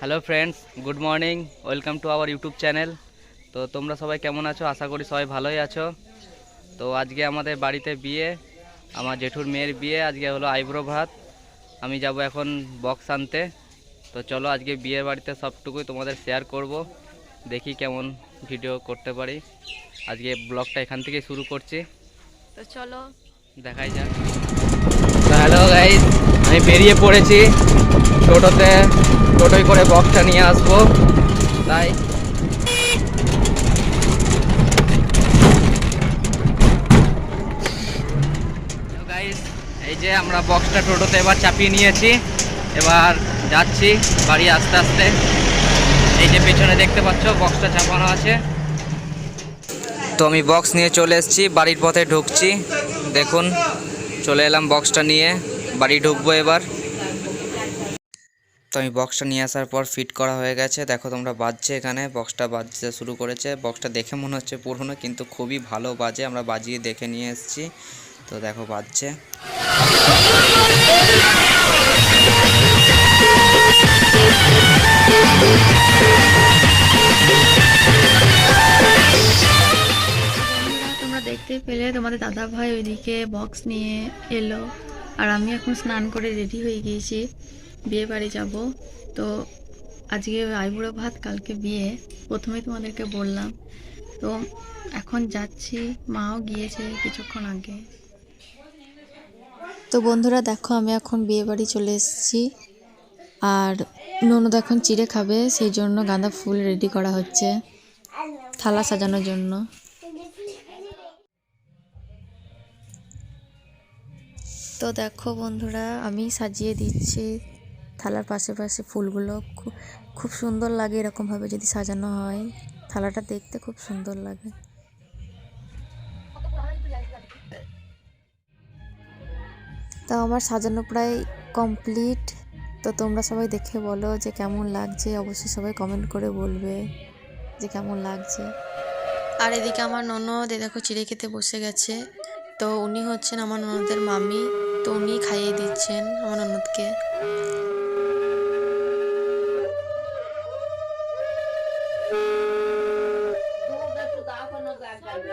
Hello friends good morning welcome to our YouTube channel তো তোমরা সবাই কেমন আছো? আশা করি সবাই ভালোই আছো। তো আজকে আমাদের বাড়িতে বিয়ে। আমার জেঠুর মেয়ের বিয়ে। আজকে হলো আইব্রো ভাত। আমি যাব এখন বক্স আনতে। তো চলো আজকে বিয়ের বাড়িতে সবটুকুই তোমাদের শেয়ার করব। দেখি কেমন ভিডিও করতে পারি। আজকে ব্লগটা এখান থেকে শুরু করছি। তো চলো। দেখাই যাক। হ্যালো গাইজ আমি বেরিয়ে পড়েছি টোটোতে টোটোয় করে বক্সটা নিয়ে আসব। তাই এই যে আমরা বক্সটা টোটোতে এবার চাপিয়ে নিয়েছি। এবার যাচ্ছি বাড়ি আস্তে আস্তে। এই যে পেছনে দেখতে পাচ্ছ বক্সটা চাপানো আছে। তো আমি বক্স নিয়ে চলে এসেছি, বাড়ির পথে ঢুকছি। দেখুন, চলে এলাম বক্সটা নিয়ে। বাড়ি ঢুকবো এবার। তো আমি বক্সটা নিয়ে আসার পর ফিট করা হয়ে গেছে। দেখো তোমরা বাজছে এখানে। বক্সটা বাজতে শুরু করেছে। বক্সটা দেখে মনে হচ্ছে পুরনো, কিন্তু খুবই ভালো বাজে। আমরা বাজিয়ে দেখে নিয়ে এসেছি। তো দেখো বাজছে। তোমরা দেখতে পেলে তোমাদের দাদা ভাই ওইদিকে বক্স নিয়ে এলো। আর আমি এখন স্নান করে রেডি হয়ে গিয়েছি। বিয়ে বাড়ি যাব। তো আজকে আইবুড়ো ভাত, কালকে বিয়ে। প্রথমেই তোমাদেরকে বললাম। তো এখন যাচ্ছি, মাও গিয়েছে কিছুক্ষণ আগে। তো বন্ধুরা, দেখো আমি এখন বিয়ে বাড়ি চলে এসেছি। আর ননদ এখন চিড়ে খাবে, সেই জন্য গাঁদা ফুল রেডি করা হচ্ছে। থালা সাজানোর জন্য। তো দেখো বন্ধুরা, আমি সাজিয়ে দিচ্ছি থালার পাশে পাশে ফুলগুলো খুব খুব সুন্দর লাগে এরকমভাবে যদি সাজানো হয়। থালাটা দেখতে খুব সুন্দর লাগে। তো আমার সাজানো প্রায় কমপ্লিট। তো তোমরা সবাই দেখে বলো যে কেমন লাগছে। অবশ্যই সবাই কমেন্ট করে বলবে যে কেমন লাগছে। আর এদিকে আমার ননদ দেখো চিড়ে খেতে বসে গেছে। তো উনি হচ্ছেন আমার ননদের মামি। তো উনি খাইয়ে দিচ্ছেন আমার ননদকে।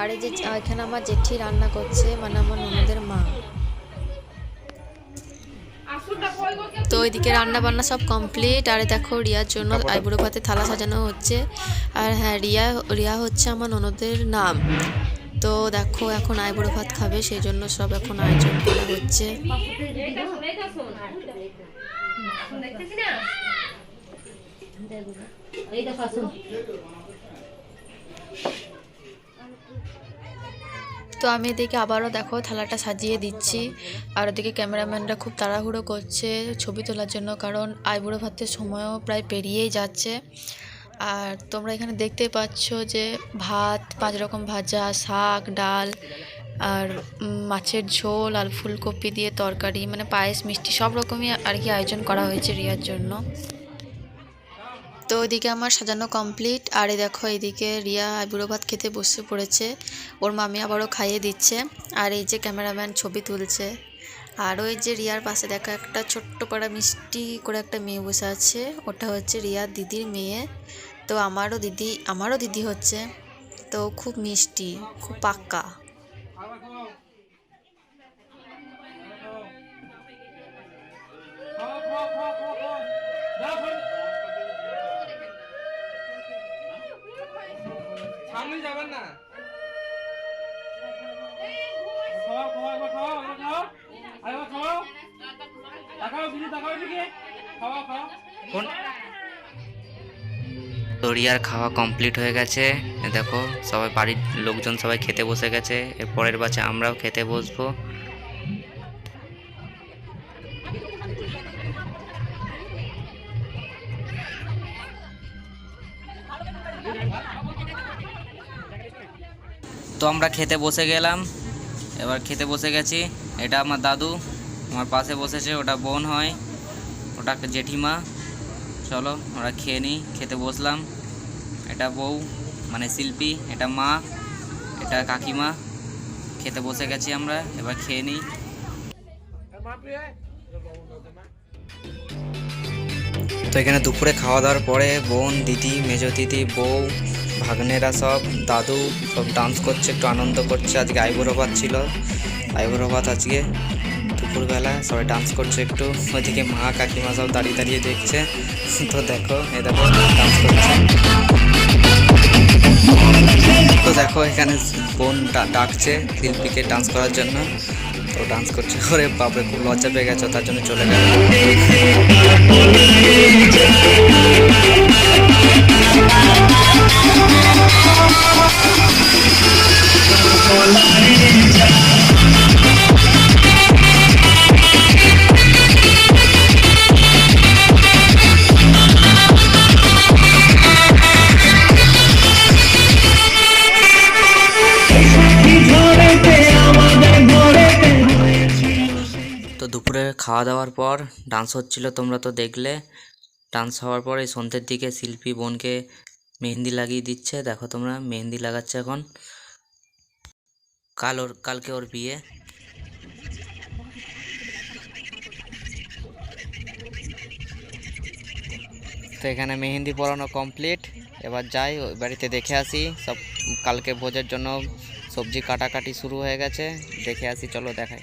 আর এই যে এখানে আমার জেঠি রান্না করছে মানে আমার ননদের মা। তো এদিকে রান্না বান্না সব কমপ্লিট আর দেখো রিয়ার জন্য আইবুড়ো ভাতে থালা সাজানো হচ্ছে। আর হ্যাঁ রিয়া রিয়া হচ্ছে আমার ননদের নাম। তো দেখো এখন আইবুড়ো ভাত খাবে সেই জন্য সব এখন আয়োজন করা হচ্ছে। তো আমি এদিকে আবারও দেখো থালাটা সাজিয়ে দিচ্ছি। আর ওদিকে ক্যামেরাম্যানরা খুব তাড়াহুড়ো করছে ছবি তোলার জন্য, কারণ আইবুড়ো ভাতের সময়ও প্রায় পেরিয়েই যাচ্ছে। আর তোমরা এখানে দেখতে পাচ্ছ যে ভাত, পাঁচ রকম ভাজা, শাক, ডাল, আর মাছের ঝোল, আর ফুলকপি দিয়ে তরকারি মানে পায়েস, মিষ্টি সব রকমই আর কি আয়োজন করা হয়েছে রিয়ার জন্য। তো ওইদিকে আমার সাজানো কমপ্লিট আর এই দেখো, এইদিকে রিয়া আইবুড়ো ভাত খেতে বসে পড়েছে। ওর মামি আবারও খাইয়ে দিচ্ছে। আর এই যে ক্যামেরাম্যান ছবি তুলছে। আর ওই যে রিয়ার পাশে দেখো, একটা ছোট্ট পাড়া মিষ্টি করে একটা মেয়ে বসে আছে। ওটা হচ্ছে রিয়ার দিদির মেয়ে। তো আমারও দিদি আমারও দিদি হচ্ছে। তো খুব মিষ্টি, খুব পাক্কা। যাবেন না। খাওয়া খাওয়া একবার একবার দিদি দিকে কোন? কমপ্লিট হয়ে গেছে। এ দেখো সবাই বাড়ির লোকজন সবাই খেতে বসে গেছে। এর পরের বাচ্চা আমরাও খেতে বসবো। তো আমরা খেতে বসে গেলাম। এবার খেতে বসে গেছি। এটা আমার দাদু, আমার পাশে বসেছে, ওটা বোন হয়, ওটা জেঠিমা। চলো আমরা খেয়ে নিই, খেতে বসলাম। এটা বউ মানে শিল্পী, এটা মা, এটা কাকিমা। খেতে বসে গেছি আমরা, এবার খেয়ে নিই। তো এখানে দুপুরে খাওয়া দাওয়ার পরে বোন, দিদি, মেজো দিদি, বউ ভাগ্নেরা সব, দাদু সব ডান্স করছে, একটু আনন্দ করছে। আজকে আইবুড়ো ভাত ছিল। আইবুড়ো ভাত আজকে দুপুরবেলা, সবাই ডান্স করছে একটু। ওইদিকে মা কাকিমা সব দাঁড়িয়ে দাঁড়িয়ে দেখছে। তো দেখো, এ দেখো ডান্স করছে। তো দেখো, এখানে বোন ডাকছে শিল্পীকে ডান্স করার জন্য। তো ডান্স করছে করে, বাপরে, খুব লজ্জা পেয়ে গেছে, তার জন্য চলে গেল। তো দুপুরে খাওয়া দাওয়ার পর ডান্স হচ্ছিল, তোমরা তো দেখলে। ডান্স হওয়ার পর এই সন্ধ্যের দিকে শিল্পী বোনকে মেহেন্দি লাগিয়ে দিচ্ছে। দেখো তোমরা, মেহেন্দি লাগাচ্ছে এখন। কাল ওর, কালকে ওর বিয়ে। তো এখানে মেহেন্দি পরানো কমপ্লিট এবার যাই বাড়িতে দেখে আসি। সব, কালকে ভোজের জন্য সবজি কাটাকাটি শুরু হয়ে গেছে। দেখে আসি, চলো দেখাই।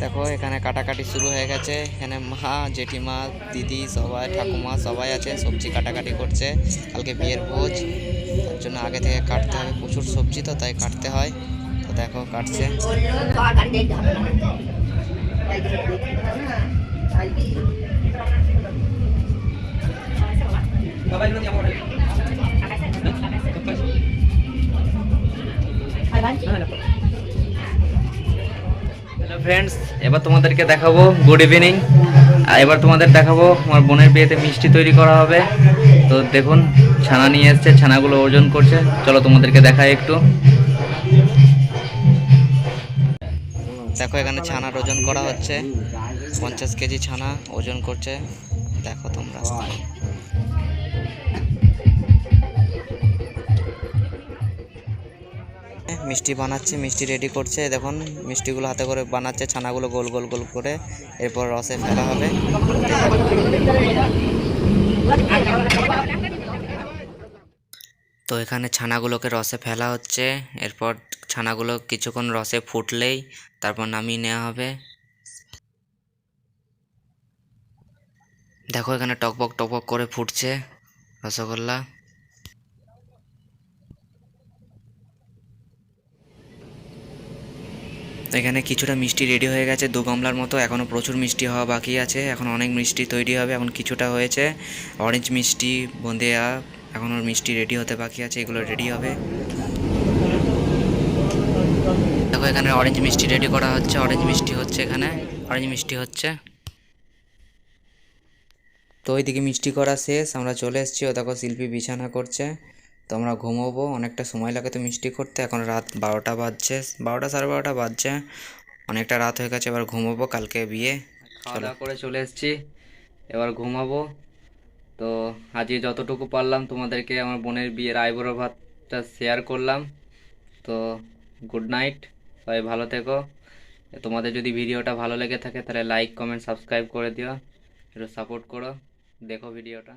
দেখো, এখানে কাটাকাটি শুরু হয়ে গেছে। এখানে মা, জেঠিমা, দিদি সবাই, ঠাকুমা সবাই আছে, সবজি কাটাকাটি করছে। কালকে বিয়ের ভোজ, তার জন্য আগে থেকে কাটতে হবে। প্রচুর সবজি তো, তাই কাটতে হয়। তো দেখো, কাটছে। হ্যালো ফ্রেন্ডস এবার তোমাদেরকে দেখাবো গুড ইভিনিং আর এবার তোমাদের দেখাবো আমার বোনের বিয়েতে মিষ্টি তৈরি করা হবে। তো দেখুন, ছানা নিয়ে এসছে, ছানাগুলো ওজন করছে। চলো তোমাদেরকে দেখাই একটু। দেখো, এখানে ছানার ওজন করা হচ্ছে। পঞ্চাশ কেজি ছানা ওজন করছে। দেখো তোমরা। মিষ্টি বানাচ্ছে, মিষ্টি রেডি করছে। দেখুন, মিষ্টিগুলো হাতে করে বানাচ্ছে, ছানাগুলো গোল গোল গোল করে। এরপর রসে ফেলা হবে। তো এখানে ছানাগুলোকে রসে ফেলা হচ্ছে। এরপর ছানাগুলো কিছুক্ষণ রসে ফুটলেই তারপর নামিয়ে নেওয়া হবে। দেখো, এখানে টকবক টকবক করে ফুটছে রসগোল্লা। এখানে কিছুটা মিষ্টি রেডি হয়ে গেছে। দু গামলার মতো এখনও প্রচুর মিষ্টি হওয়া বাকি আছে। এখন অনেক মিষ্টি তৈরি হবে, এখন কিছুটা হয়েছে। অরেঞ্জ মিষ্টি, বোঁদেয়া, এখন ওর মিষ্টি রেডি হতে বাকি আছে, এগুলো রেডি হবে। দেখো, এখানে অরেঞ্জ মিষ্টি রেডি করা হচ্ছে অরেঞ্জ মিষ্টি হচ্ছে এখানে অরেঞ্জ মিষ্টি হচ্ছে। তো ওইদিকে মিষ্টি করা শেষ, আমরা চলে এসেছি। ও দেখো, শিল্পী বিছানা করছে। তো আমরা ঘুমোবো অনেকটা সময় লাগে তো মিষ্টি করতে। এখন রাত বারোটা বাজছে বারোটা সাড়ে বারোটা বাজছে। অনেকটা রাত হয়ে গেছে এবার ঘুমোবো কালকে বিয়ে। খাওয়া দাওয়া করে চলে এসেছি এবার ঘুমাবো। তো আজকে যতটুকু পারলাম তোমাদেরকে আমার বোনের বিয়ের আইবুড়ো ভাতটা শেয়ার করলাম। তো গুড নাইট সবাই ভালো থেকো। তোমাদের যদি ভিডিওটা ভালো লেগে থাকে তাহলে লাইক কমেন্ট সাবস্ক্রাইব করে দিও। একটু সাপোর্ট করো। দেখো ভিডিওটা।